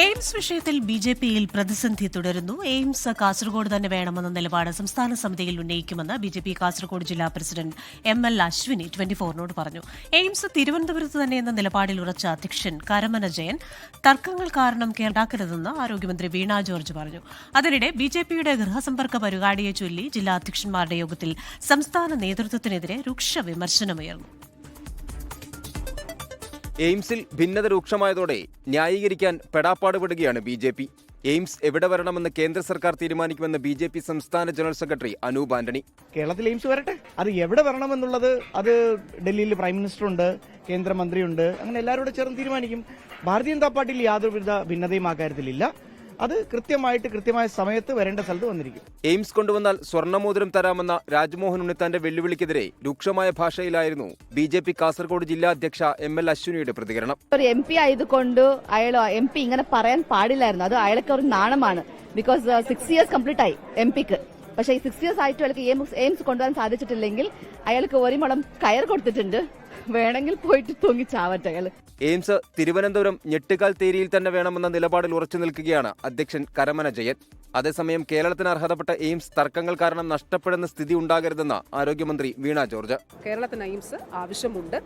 AIIMS വിഷയത്തിൽ B J പിയിൽ പ്രതിസന്ധി തുടരുന്നു. എയിംസ് കാസർഗോഡ് തന്നെ വേണമെന്ന നിലപാട് സംസ്ഥാന സമിതിയിൽ ഉന്നയിക്കുമെന്ന് ബി ജെ പി കാസർഗോഡ് ജില്ലാ president M L Ashwini twenty ഫോറിനോട് പറഞ്ഞു. എയിംസ് തിരുവനന്തപുരത്ത് തന്നെ എന്ന നിലപാടിൽ ഉറച്ച അധ്യക്ഷൻ കരമന ജയൻ തർക്കങ്ങൾ കാരണം കേടാക്കരുതെന്ന് ആരോഗ്യമന്ത്രി വീണ ജോർജ് പറഞ്ഞു. അതിനിടെ ബി ജെ പിയുടെ ഗൃഹസമ്പർക്ക പരിപാടിയെ ചൊല്ലി ജില്ലാ അധ്യക്ഷന്മാരുടെ യോഗത്തിൽ സംസ്ഥാന നേതൃത്വത്തിനെതിരെ രൂക്ഷ വിമർശനമുയർന്നു. എയിംസിൽ ഭിന്നത രൂക്ഷമായതോടെ ന്യായീകരിക്കാൻ പെടാപ്പാടുപെടുകയാണ് ബി ജെ പി. എയിംസ് എവിടെ വരണമെന്ന് കേന്ദ്ര സർക്കാർ തീരുമാനിക്കുമെന്ന് ബി ജെ പി സംസ്ഥാന ജനറൽ സെക്രട്ടറി അനൂപ് ആന്റണി. കേരളത്തിൽ എയിംസ് വരട്ടെ? അത് എവിടെ വരണമെന്നുള്ളത് അത് ഡൽഹിയിൽ പ്രൈം മിനിസ്റ്റർ ഉണ്ട് കേന്ദ്രമന്ത്രിയുണ്ട് അങ്ങനെ എല്ലാവരും കൂടെ ചേർന്ന് തീരുമാനിക്കും. ഭാരതീയ ജനതാ പാർട്ടിയിൽ യാതൊരുവിധ ഭിന്നതയും ആ കാര്യത്തിലില്ല. അത് കൃത്യമായിട്ട് കൃത്യമായ സമയത്ത് വരേണ്ട സ്ഥലത്ത് വന്നിരിക്കും. എയിംസ് കൊണ്ടുവന്നാൽ സ്വർണമോതിരം തരാമെന്ന രാജ്മോഹൻ ഉണ്ണിത്താന്റെ വെല്ലുവിളിക്കെതിരെ രൂക്ഷമായ ഭാഷയിലായിരുന്നു ബി ജെ പി കാസർഗോഡ് ജില്ലാ അധ്യക്ഷ എം എൽ അശ്വിനിയുടെ പ്രതികരണം. ഒരു എം പി ആയതുകൊണ്ട് അയാൾ എം പി ഇങ്ങനെ പറയാൻ പാടില്ലായിരുന്നു. അത് അയാൾക്ക് ഒരു നാണമാണ്. ബിക്കോസ് സിക്സ് ഇയേഴ്സ് കംപ്ലീറ്റ് ആയി എം പിക്ക്. പക്ഷേ ഈ സിക്സ് ഇയേഴ്സ് ആയിട്ട് അയാൾക്ക് എയിംസ് എയിംസ് കൊണ്ടുവരാൻ സാധിച്ചിട്ടില്ലെങ്കിൽ അയാൾക്ക് ഒരു കയർ കൊടുത്തിട്ടുണ്ട്. വേണമെങ്കിൽ പോയിട്ട് തൂങ്ങി ചാവട്ടെ അയാൾ എയിംസ് തിരുവനന്തപുരം ഞെട്ടുകാൽ തേരിയിൽ തന്നെ വേണമെന്ന നിലപാടിൽ ഉറച്ചു നിൽക്കുകയാണ് അധ്യക്ഷൻ കരമന ജയൻ. അതേസമയം കേരളത്തിന് അർഹതപ്പെട്ട എയിംസ് തർക്കങ്ങൾ കാരണം നഷ്ടപ്പെടുന്ന സ്ഥിതി ഉണ്ടാകരുതെന്ന് ആരോഗ്യമന്ത്രി വീണ ജോർജ്. കേരളത്തിന് എയിംസ് ആവശ്യമുണ്ട്.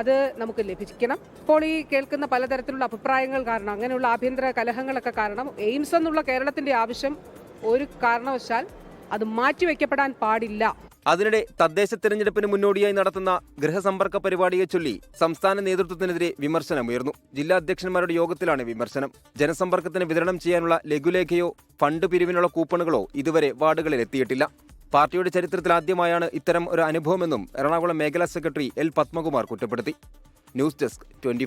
അത് നമുക്ക് ലഭിക്കണം. ഇപ്പോൾ ഈ കേൾക്കുന്ന പലതരത്തിലുള്ള അഭിപ്രായങ്ങൾ കാരണം അങ്ങനെയുള്ള ആഭ്യന്തര കലഹങ്ങളൊക്കെ കാരണം എയിംസ് എന്നുള്ള കേരളത്തിന്റെ ആവശ്യം ഒരു കാരണവശാൽ അത് മാറ്റിവെക്കപ്പെടാൻ പാടില്ല. അതിനിടെ തദ്ദേശ തെരഞ്ഞെടുപ്പിന് മുന്നോടിയായി നടത്തുന്ന ഗൃഹസമ്പർക്ക പരിപാടിയെ ചൊല്ലി സംസ്ഥാന നേതൃത്വത്തിനെതിരെ വിമർശനമുയർന്നു. ജില്ലാ അധ്യക്ഷന്മാരുടെ യോഗത്തിലാണ് വിമർശനം. ജനസമ്പർക്കത്തിന് വിതരണം ചെയ്യാനുള്ള ലഘുലേഖയോ ഫണ്ട് പിരിവിനുള്ള കൂപ്പണുകളോ ഇതുവരെ വാർഡുകളിൽ എത്തിയിട്ടില്ല പാർട്ടിയുടെ ചരിത്രത്തിൽ ആദ്യമായാണ് ഇത്തരം ഒരു അനുഭവമെന്നും എറണാകുളം മേഖലാ സെക്രട്ടറി എൽ പത്മകുമാർ കുറ്റപ്പെടുത്തി. News desk twenty